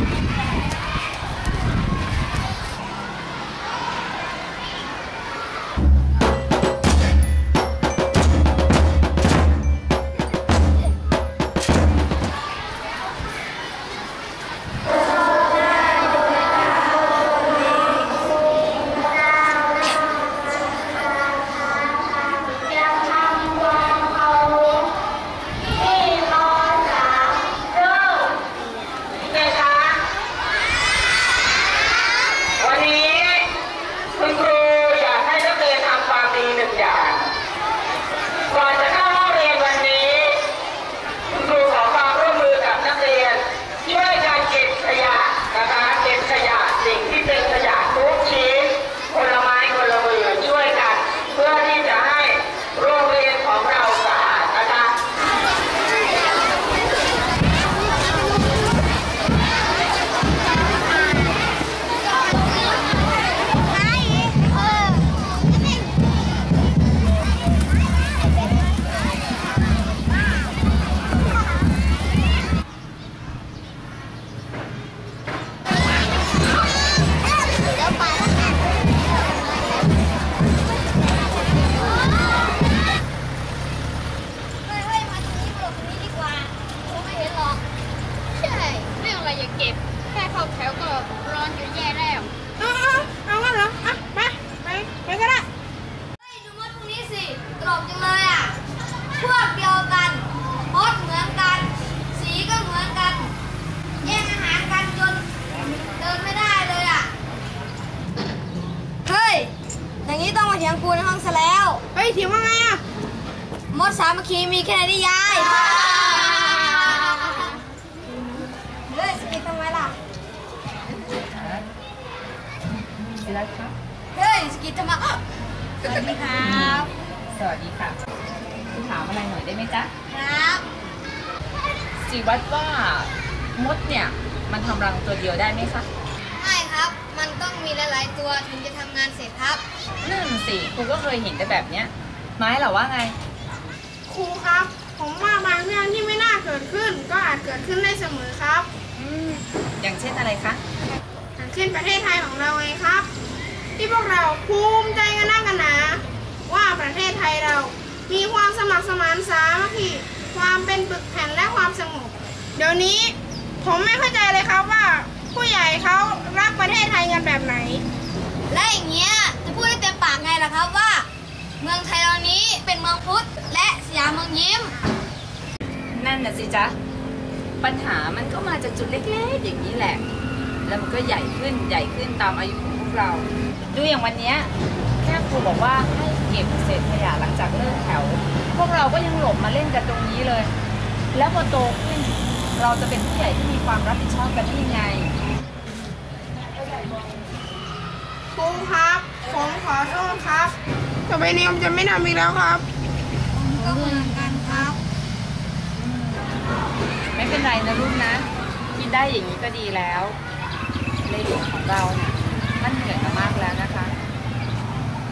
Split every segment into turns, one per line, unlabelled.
Thank you. เก็บ
แค่เข้าแถวก็ร้อนอยู่แย่แล้ว
เอาเอาเอางั้นเหรออะไปไปไปก็ได้
เฮ้ยดูมดพวกนี้สิตลกจังเลยอะ พวกเดียวกันมดเหมือนกัน สีก็เหมือนกัน แย่งอาหารกันจนเดินไม่ได้เลยอะ เฮ้ย อย่างนี้ต้องมาเถียงครูในห้องซะแล้ว
เฮ้ยเถียงว่าไงอะ
มดสามัคคีมีแค่ไหนได้ยาย
ศิรัตครับ
เฮ้ยสกิดทำไมสวัสดีครับ
สวัสดีค่ะคุณถามอะไรหน่อยได้ไหมจ๊ะ
ครับ
สิวัดว่ามดเนี่ยมันทำรังตัวเดียวได้ไหมคะ
ไม่ครับ มันต้องมีหลายๆตัวถึงจะทำงานเสร็จครับ
นั่นสิครูก็เคยเห็นแต่แบบเนี้ยไม้เหรอว่าไง
ครูครับ ผมว่าบางเรื่องที่ไม่น่าเกิดขึ้น ก็อาจเกิดขึ้นได้เสมอครับ
อืม อย่างเช่นอะไรคะ
อย่างเช่นประเทศไทยของเราไงครับที่พวกเรา ภูมิใจกันนักกันหนา ว่าประเทศไทยเรามีความสมัครสมานสามัคคีความเป็นปึกแผ่นและความสงบเดี๋ยวนี้ผมไม่เข้าใจเลยครับว่า ผู้ใหญ่เขารักประเทศไทยกันแบบไหน
และอย่างเงี้ยจะพูดได้เต็มปากไงล่ะครับว่า เมืองไทยเรานี้เป็นเมืองพุทธและสยามเมืองยิ้ม
นั่นน่ะสิจ๊ะปัญหามันก็มาจากจุดเล็กๆอย่างนี้แหละ แล้วมันก็ใหญ่ขึ้นใหญ่ขึ้นตามอายุของ พวกเรา ดูอย่างวันเนี้ยแค่ครูบอกว่าให้เก็บเศษขยะหลังจากเลิกแถว พวกเราก็ยังหลบมาเล่นกันตรงนี้เลย แล้วพอโตขึ้นเราจะเป็นผู้ใหญ่ที่มีความรับผิดชอบกันได้ยังไง
ครูครับผมขอโทษครับต่อไปนี้ผมจะไม่ทำอีกแล้วครับ
ก็เหมือนกันครับ
ไม่เป็นไรนะลูกนะคิดได้อย่างนี้ก็ดีแล้วในหลวงของเราเนี่ย ท่านเหนื่อยมามากแล้วนะคะ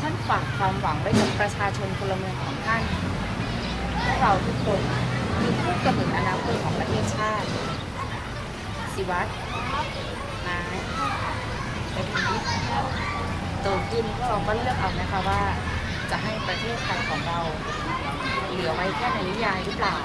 ท่านฝากความหวังไว้กับประชาชนพลเมืองของท่านพวกเราทุกคนคือผู้กำหนดอนาคตของประเทศชาติ สิวัตรนายและพีทโตขึ้นพวกเราก็เลือกเอานะคะว่า จะให้ประเทศไทยของเรา เหลือไว้แค่ในนิยายหรือเปล่า